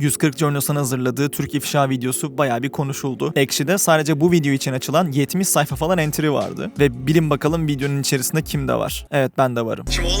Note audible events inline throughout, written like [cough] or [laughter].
140 Journals'ın hazırladığı Türk ifşa videosu bayağı bir konuşuldu. Ekşi'de sadece bu video için açılan 70 sayfa falan entry vardı. Ve bilin bakalım videonun içerisinde kimde var? Evet ben de varım. Ne?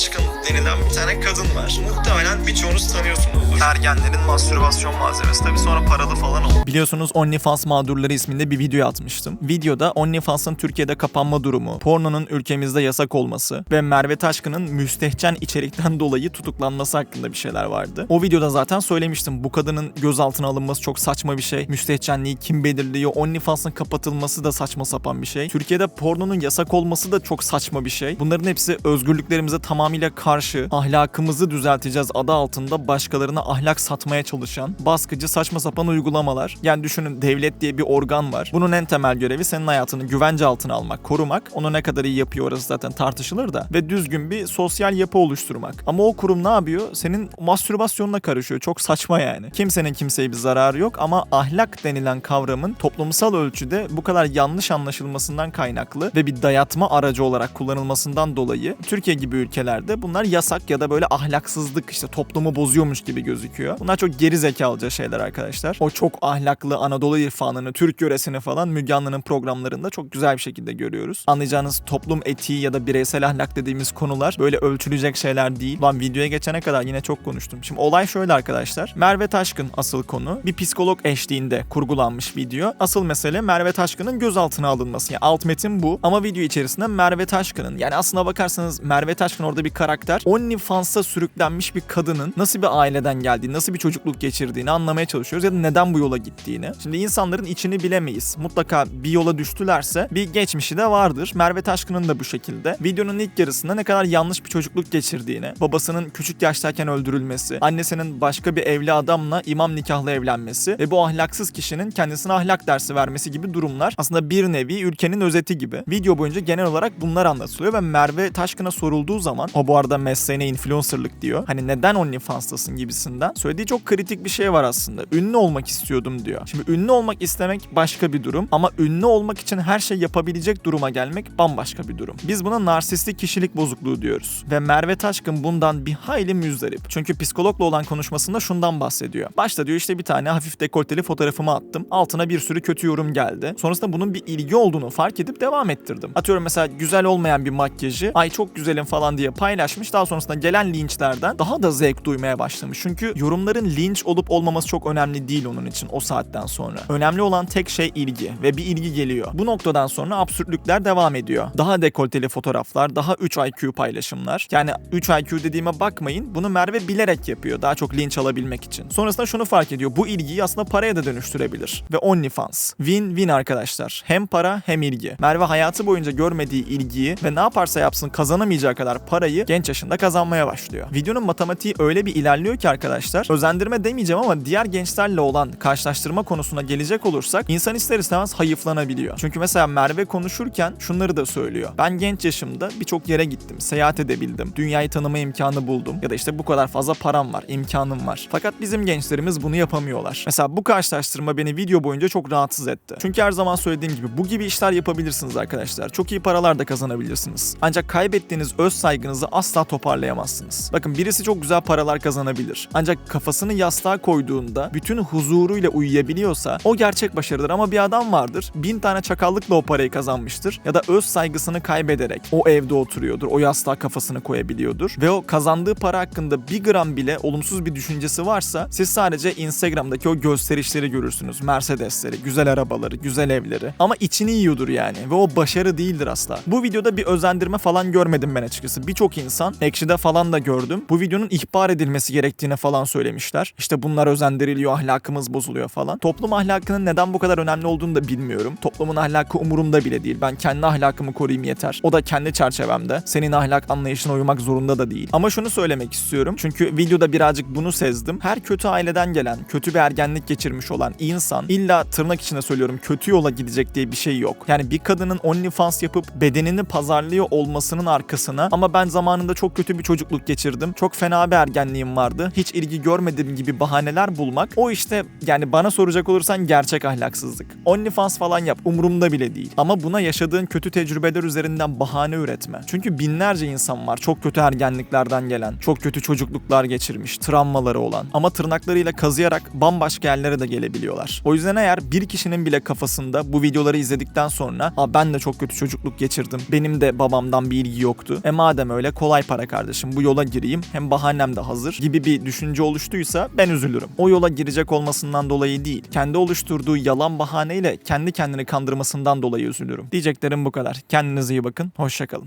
Taşkın denilen bir tane kadın var. Muhtemelen birçoğunuz tanıyorsunuzdur. Ergenlerin mastürbasyon malzemesi. Tabii sonra paralı falan oldu. Biliyorsunuz OnlyFans mağdurları isminde bir video atmıştım. Videoda OnlyFans'ın Türkiye'de kapanma durumu, pornonun ülkemizde yasak olması ve Merve Taşkın'ın müstehcen içerikten [laughs] dolayı tutuklanması hakkında bir şeyler vardı. O videoda zaten söylemiştim. Bu kadının gözaltına alınması çok saçma bir şey. Müstehcenliği kim belirliyor? OnlyFans'ın kapatılması da saçma sapan bir şey. Türkiye'de pornonun yasak olması da çok saçma bir şey. Bunların hepsi özgürlüklerimize tamamıyla karşı, ahlakımızı düzelteceğiz adı altında başkalarına ahlak satmaya çalışan baskıcı saçma sapan uygulamalar. Yani düşünün devlet diye bir organ var. Bunun en temel görevi senin hayatını güvence altına almak, korumak. Onu ne kadar iyi yapıyor orası zaten tartışılır da. Ve düzgün bir sosyal yapı oluşturmak. Ama o kurum ne yapıyor? Senin mastürbasyonuna karışıyor. Çok saçma yani. Kimsenin kimseye bir zararı yok ama ahlak denilen kavramın toplumsal ölçüde bu kadar yanlış anlaşılmasından kaynaklı ve bir dayatma aracı olarak kullanılmasından dolayı Türkiye gibi ülkelerde bunlar yasak ya da böyle ahlaksızlık işte toplumu bozuyormuş gibi gözüküyor. Bunlar çok geri zekalıca şeyler arkadaşlar. O çok ahlaklı Anadolu irfanını, Türk yöresini falan Müge Anlı'nın programlarında çok güzel bir şekilde görüyoruz. Anlayacağınız toplum etiği ya da bireysel ahlak dediğimiz konular böyle ölçülecek şeyler değil. Lan videoya geçene kadar yine çok konuştum. Şimdi olay şöyle arkadaşlar. Merve Taşkın asıl konu. Bir psikolog eşliğinde kurgulanmış video. Asıl mesele Merve Taşkın'ın gözaltına alınması. Yani alt metin bu. Ama video içerisinde Merve Taşkın'ın yani aslına bakarsanız Merve Taşkın orada bir karakter. OnlyFans'a sürüklenmiş bir kadının nasıl bir aileden geldiğini, nasıl bir çocukluk geçirdiğini anlamaya çalışıyoruz ya da neden bu yola gittiğini. Şimdi insanların içini bilemeyiz. Mutlaka bir yola düştülerse bir geçmişi de vardır. Merve Taşkın'ın da bu şekilde. Videonun ilk yarısında ne kadar yanlış bir çocukluk geçirdiğini, babasının küçük yaştayken öldürülmesi, annesinin başka bir evli adamla imam nikahlı evlenmesi ve bu ahlaksız kişinin kendisine ahlak dersi vermesi gibi durumlar aslında bir nevi ülkenin özeti gibi. Video boyunca genel olarak bunlar anlatılıyor ve Merve Taşkın'a sorulduğu zaman o bu arada mesleğine influencerlık diyor. Hani neden OnlyFans'tasın gibisinden söylediği çok kritik bir şey var aslında. Ünlü olmak istiyordum diyor. Şimdi ünlü olmak istemek başka bir durum ama ünlü olmak için her şey yapabilecek duruma gelmek bambaşka bir durum. Biz buna narsistik kişilik bozukluğu diyoruz. Ve Merve Taşkın bundan bir hayli müzdarip. Çünkü psikologla olan konuşmasında şundan bahsediyor. Başta diyor işte bir tane hafif dekolteli fotoğrafımı attım. Altına bir sürü kötü yorum geldi. Sonrasında bunun bir ilgi olduğunu fark edip devam ettirdim. Atıyorum mesela güzel olmayan bir makyajı ay çok güzelim falan diye paylaşmış. Daha sonrasında gelen linçlerden daha da zevk duymaya başlamış. Çünkü yorumların linç olup olmaması çok önemli değil onun için o saatten sonra. Önemli olan tek şey ilgi ve bir ilgi geliyor. Bu noktadan sonra absürtlükler devam ediyor. Daha dekolteli fotoğraflar, daha 3 IQ paylaşımlar. Yani 3 IQ dediğime bakmayın. Bunu Merve bilerek yapıyor. Daha çok linç alabilmek için. Sonrasında şunu fark ediyor. Bu ilgiyi aslında paraya da dönüştürebilir. Ve OnlyFans. Win-win arkadaşlar. Hem para hem ilgi. Merve hayatı boyunca görmediği ilgiyi ve ne yaparsa yapsın kazanamayacağı kadar parayı genç yaşında kazanmaya başlıyor. Videonun matematiği öyle bir ilerliyor ki arkadaşlar. Özendirme demeyeceğim ama diğer gençlerle olan karşılaştırma konusuna gelecek olursak insan ister istemez hayıflanabiliyor. Çünkü mesela Merve konuşurken şunları da söylüyor. Ben genç yaşımda birçok yere gittim, seyahat edebildim, dünyayı tanıma imkanı buldum ya da işte bu kadar fazla param var, imkanım var. Fakat bizim gençlerimiz bunu yapamıyorlar. Mesela bu karşılaştırma beni video boyunca çok rahatsız etti. Çünkü her zaman söylediğim gibi bu gibi işler yapabilirsiniz arkadaşlar. Çok iyi paralar da kazanabilirsiniz. Ancak kaybettiğiniz öz saygınızı asla toparlayamazsınız. Bakın birisi çok güzel paralar kazanabilir. Ancak kafasını yastığa koyduğunda bütün huzuruyla uyuyabiliyorsa o gerçek başarıdır ama bir adam vardır bin tane çakallıkla o parayı kazanmıştır ya da öz saygısını kaybederek o evde oturuyordur o yastığa kafasını koyabiliyordur ve o kazandığı para hakkında bir gram bile olumsuz bir düşüncesi varsa siz sadece Instagram'daki o gösterişleri görürsünüz. Mercedesleri, güzel arabaları, güzel evleri ama içini yiyordur yani ve o başarı değildir asla. Bu videoda bir özendirme falan görmedim ben açıkçası. Birçok insan Ekşi'de falan da gördüm. Bu videonun ihbar edilmesi gerektiğine falan söylemişler. İşte bunlar özendiriliyor, ahlakımız bozuluyor falan. Toplum ahlakının neden bu kadar önemli olduğunu da bilmiyorum. Toplumun ahlakı umurumda bile değil. Ben kendi ahlakımı koruyayım yeter. O da kendi çerçevemde. Senin ahlak anlayışına uymak zorunda da değil. Ama şunu söylemek istiyorum. Çünkü videoda birazcık bunu sezdim. Her kötü aileden gelen, kötü bir ergenlik geçirmiş olan insan illa tırnak içinde söylüyorum kötü yola gidecek diye bir şey yok. Yani bir kadının OnlyFans yapıp bedenini pazarlıyor olmasının arkasına ama ben zamanında çok kötü bir çocukluk geçirdim. Çok fena bir ergenliğim vardı. Hiç ilgi görmediğim gibi bahaneler bulmak. O işte yani bana soracak olursan gerçek ahlaksızlık. OnlyFans falan yap umurumda bile değil. Ama buna yaşadığın kötü tecrübeler üzerinden bahane üretme. Çünkü binlerce insan var çok kötü ergenliklerden gelen, çok kötü çocukluklar geçirmiş, travmaları olan ama tırnaklarıyla kazıyarak bambaşka yerlere de gelebiliyorlar. O yüzden eğer bir kişinin bile kafasında bu videoları izledikten sonra Aa, ben de çok kötü çocukluk geçirdim, benim de babamdan bir ilgi yoktu. E madem öyle kolay para kardeşim bu yola gireyim hem bahanem de hazır gibi bir düşünce oluştuysa ben üzülürüm. O yola girecek olmasından dolayı değil, kendi oluşturduğu yalan bahaneyle kendi kendini kandırmasından dolayı üzülürüm. Diyeceklerim bu kadar. Kendinize iyi bakın, hoşçakalın.